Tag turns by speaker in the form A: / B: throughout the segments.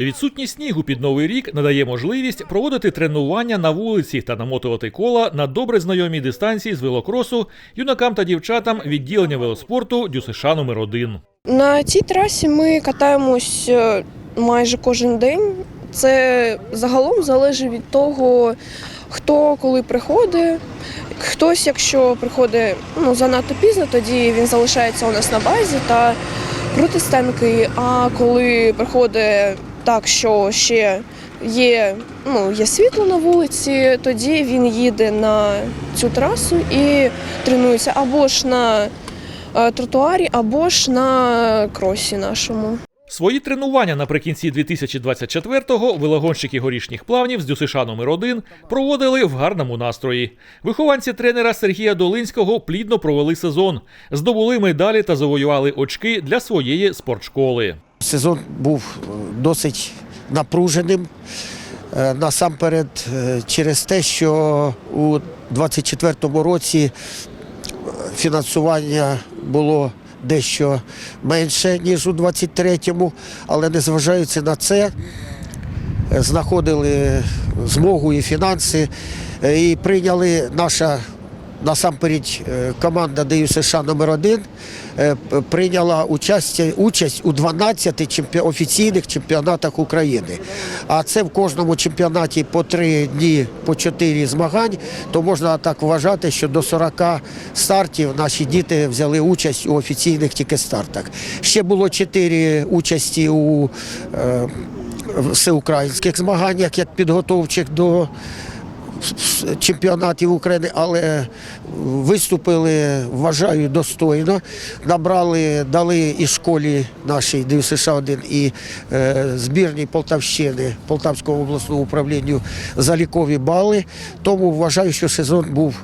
A: Відсутність снігу під новий рік надає можливість проводити тренування на вулиці та намотувати кола на добре знайомій дистанції з велокросу юнакам та дівчатам відділення велоспорту ДЮСШ номер 1
B: На цій трасі ми катаємось е, майже кожен день. Це загалом залежить від того, хто коли приходить. Хтось, якщо приходить ну, занадто пізно, тоді він залишається у нас на базі та крутить стенки. А коли приходить так, що ще є, ну, є світло на вулиці, тоді він їде на цю трасу і тренується або ж на е, тротуарі, або ж на кросі нашому.
A: Свої тренування наприкінці 2024-го велогонщики горішніх плавнів з ДЮСШ номер 1 проводили в гарному настрої. Вихованці тренера Сергія Долинського плідно провели сезон, здобули медалі та завоювали очки для своєї спортшколи.
C: Сезон був е, досить напруженим. Е, Насамперед, е, через те, що у 24-му році е, фінансування було дещо менше, ніж у 23-му, але незважаючи на це, знаходили змогу і фінанси і прийняли наша насамперед е, команда ДЮ США номер 1 прийняла участь, участь у 12 чемпі... офіційних чемпіонатах України. А це в кожному чемпіонаті по три дні, по чотири змагань, то можна так вважати, що до 40 стартів наші діти взяли участь у офіційних тільки стартах. Ще було чотири участі у е, всеукраїнських змаганнях, як підготовчих до чемпіонатів України, але виступили, вважаю, достойно. Набрали, дали і школі нашій ДЮСШ 1 і е, збірній Полтавщини, Полтавського обласного управління залікові бали. Тому вважаю, що сезон був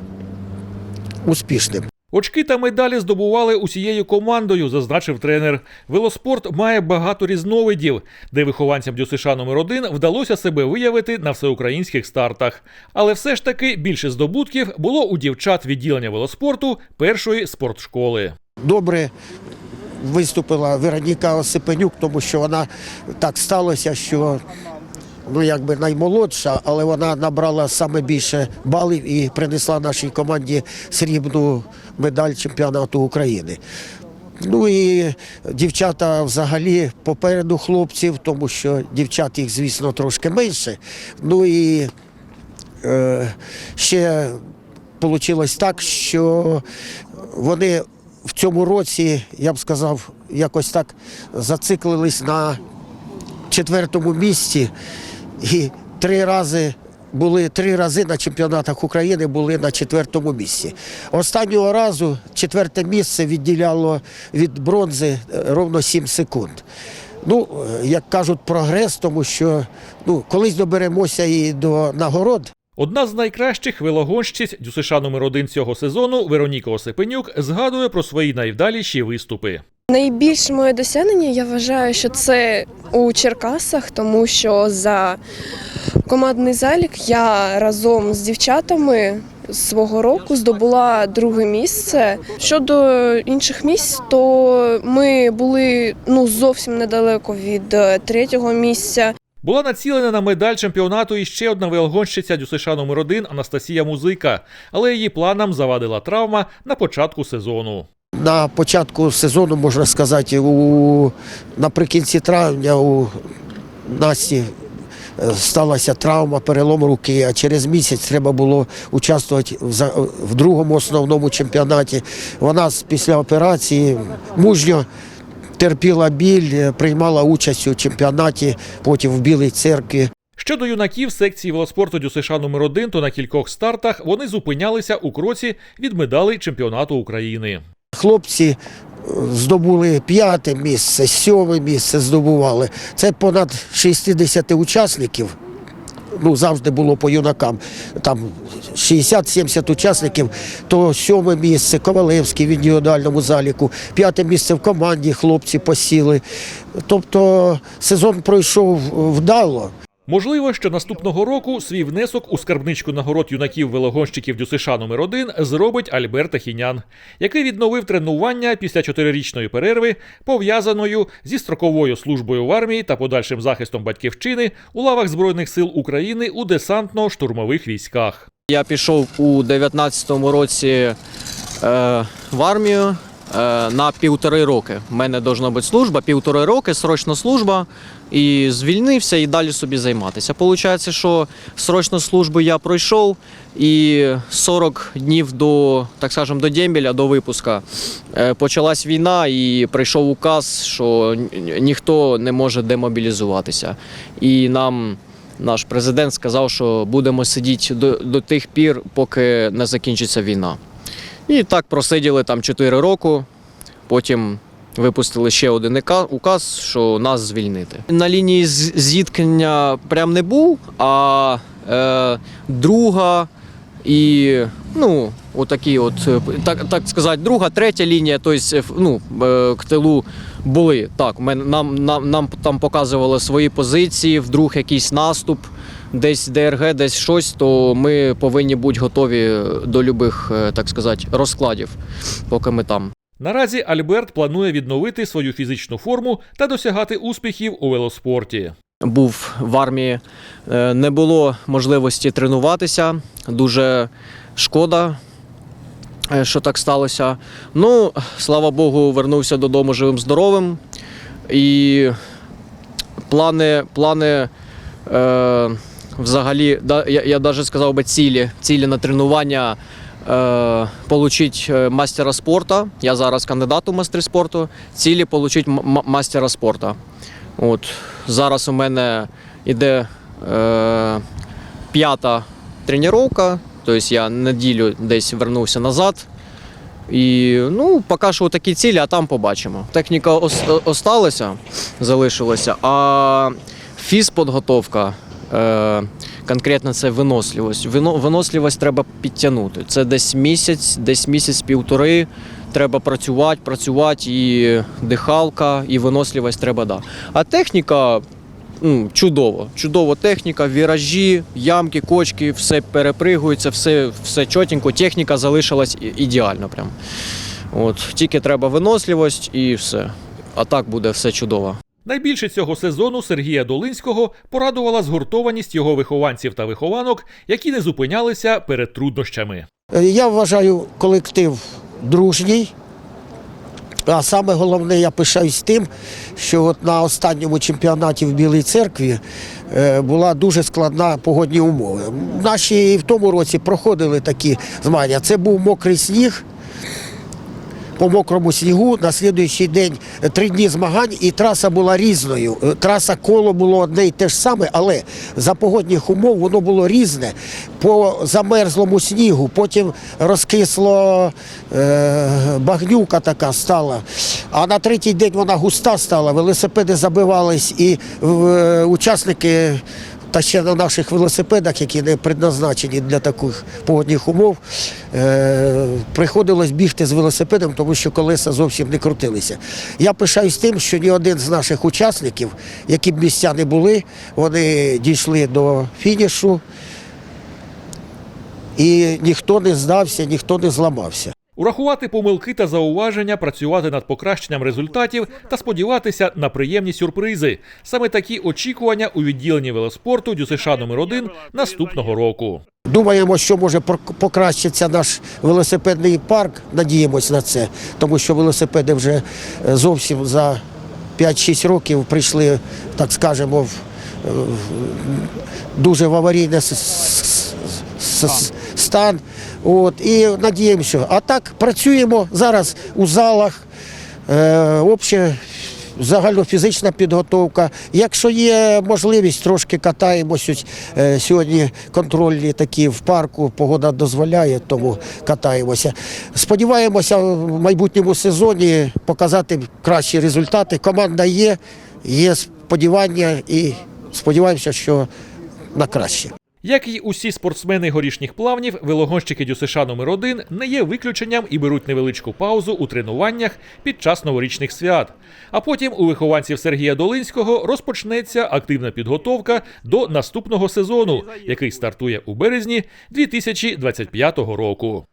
C: успішним.
A: Очки та медалі здобували усією командою, зазначив тренер. Велоспорт має багато різновидів, де вихованцям ДЮСШ номер 1 вдалося себе виявити на всеукраїнських стартах. Але все ж таки більше здобутків було у дівчат відділення велоспорту першої спортшколи.
C: Добре виступила Вероніка Осипенюк, тому що вона так сталося, що ну якби наймолодша, але вона набрала саме більше балів і принесла нашій команді срібну медаль чемпіонату України. Ну і дівчата взагалі попереду хлопців, тому що дівчат їх, звісно, трошки менше. Ну і е, ще вийшло так, що вони в цьому році, я б сказав, якось так зациклились на четвертому місці і три рази. Були три рази на чемпіонатах України були на четвертому місці. Останнього разу четверте місце відділяло від бронзи е, ровно 7 секунд. Ну, е, як кажуть, прогрес, тому що ну, колись доберемося і до нагород.
A: Одна з найкращих велогонщиць ДЮСШ номер 1 цього сезону Вероніка Осипенюк згадує про свої найвдаліші виступи.
B: Найбільше моє досягнення я вважаю, що це у Черкасах, тому що за командний залік я разом з дівчатами свого року здобула друге місце. Щодо інших місць, то ми були ну зовсім недалеко від е, третього місця.
A: Була націлена на медаль чемпіонату і ще одна велогонщиця ДЮСШ номер 1 Анастасія Музика, але її планам завадила травма на початку сезону.
C: На початку сезону, можна сказати, у, наприкінці травня у Насті е, сталася травма, перелом руки, а через місяць треба було участвувати в, другому основному чемпіонаті. Вона після операції мужньо терпіла біль, е, приймала участь у чемпіонаті, потім в Білій церкві.
A: Щодо юнаків секції велоспорту ДЮСШ номер 1 то на кількох стартах вони зупинялися у кроці від медалей чемпіонату України.
C: Хлопці е, здобули п'яте місце, сьоме місце здобували. Це понад 60 учасників. Ну, завжди було по юнакам. Там 60-70 учасників, то сьоме місце Ковалевський в індивідуальному заліку, п'яте місце в команді хлопці посіли. Тобто сезон пройшов вдало.
A: Можливо, що наступного року свій внесок у скарбничку нагород юнаків велогонщиків ДЮСШ номер 1 зробить Альберт Ахінян, який відновив тренування після чотирирічної перерви, пов'язаною зі строковою службою в армії та подальшим захистом батьківщини у лавах Збройних сил України у десантно-штурмових військах.
D: Я пішов у 19-му році е, в армію е, на півтори роки. У мене должна бути служба, півтори роки, срочна служба. І звільнився і далі собі займатися. Получається, що срочну службу я пройшов, і 40 днів до, так скажем, до дембеля, до випуска, е, почалась війна, і прийшов указ, що ніхто не може демобілізуватися. І нам наш президент сказав, що будемо сидіти до, до тих пір, поки не закінчиться війна. І так просиділи там 4 роки, потім випустили ще один указ, що нас звільнити. На лінії зіткнення прям не був, а е, друга і ну, отакі, от, е, так, так сказати, друга, третя лінія, тобто, ну, е, к тилу були. Так, ми, нам, нам, нам там показували свої позиції, вдруг якийсь наступ, десь ДРГ, десь щось, то ми повинні бути готові до любих, так сказати, розкладів, поки ми там.
A: Наразі Альберт планує відновити свою фізичну форму та досягати успіхів у велоспорті.
D: був в армії, е, не було можливості тренуватися. Дуже шкода, е, що так сталося. Ну, слава Богу, вернувся додому живим здоровим. І плани, плани е, взагалі, я, я навіть сказав би цілі, цілі на тренування. Е, получить е, мастера спорту. Я зараз кандидат у майстри спорту. Цілі м- мастера спорту. От зараз у мене йде е, п'ята тренування, тобто я неділю десь вернувся назад. І ну, поки що такі цілі, а там побачимо. Техніка ос- осталася, залишилася, а фізподготовка. Е, конкретно це виносливість. Вино, виносливість треба підтягнути. Це десь місяць, десь місяць-півтори. Треба працювати, працювати, і дихалка, і виносливість треба да. А техніка ну, чудово. Чудова техніка, віражі, ямки, кочки, все перепригується, все, все чотенько. Техніка залишилась ідеально. Прям. От, тільки треба виносливість і все. А так буде все чудово.
A: Найбільше цього сезону Сергія Долинського порадувала згуртованість його вихованців та вихованок, які не зупинялися перед труднощами.
C: Е, Я вважаю колектив дружній. А саме головне, я пишаюсь тим, що от на останньому чемпіонаті в Білій церкві е, була дуже складна погодні умови. Наші в тому році проходили такі змагання. Це був мокрий сніг. По мокрому снігу на слідуючий день е, три дні змагань, і траса була різною. Е, Траса коло було одне і те ж саме, але за погодних умов воно було різне. По замерзлому снігу, потім розкисло е, багнюка така стала. А на третій день вона густа стала, велосипеди забивались, і е, учасники та ще на наших велосипедах, які не предназначені для таких погодних умов, е, приходилось бігти з велосипедом, тому що колеса зовсім не крутилися. Я пишаюсь тим, що ні один з наших учасників, які б місця не були, вони дійшли до фінішу. І ніхто не здався, ніхто не зламався.
A: Урахувати помилки та зауваження, працювати над покращенням результатів та сподіватися на приємні сюрпризи. Саме такі очікування у відділенні велоспорту ДЮСШ номер 1 наступного року.
C: Думаємо, що може пок- покращиться наш велосипедний парк. Надіємось на це, тому що велосипеди вже е, зовсім за 5-6 років прийшли, так скажемо, в е, дуже в аварійний стан. От, і надіємося. А так працюємо зараз у залах. Е, загальнофізична підготовка. Якщо є можливість, трошки катаємось. Е, Сьогодні контрольні такі в парку, погода дозволяє, тому катаємося. Сподіваємося в майбутньому сезоні показати кращі результати. Команда є, є сподівання і сподіваємося, що на краще.
A: Як і усі спортсмени горішніх плавнів, велогонщики ДЮСШ номер 1 не є виключенням і беруть невеличку паузу у тренуваннях під час новорічних свят. А потім у вихованців Сергія Долинського розпочнеться активна підготовка до наступного сезону, який стартує у березні 2025 року.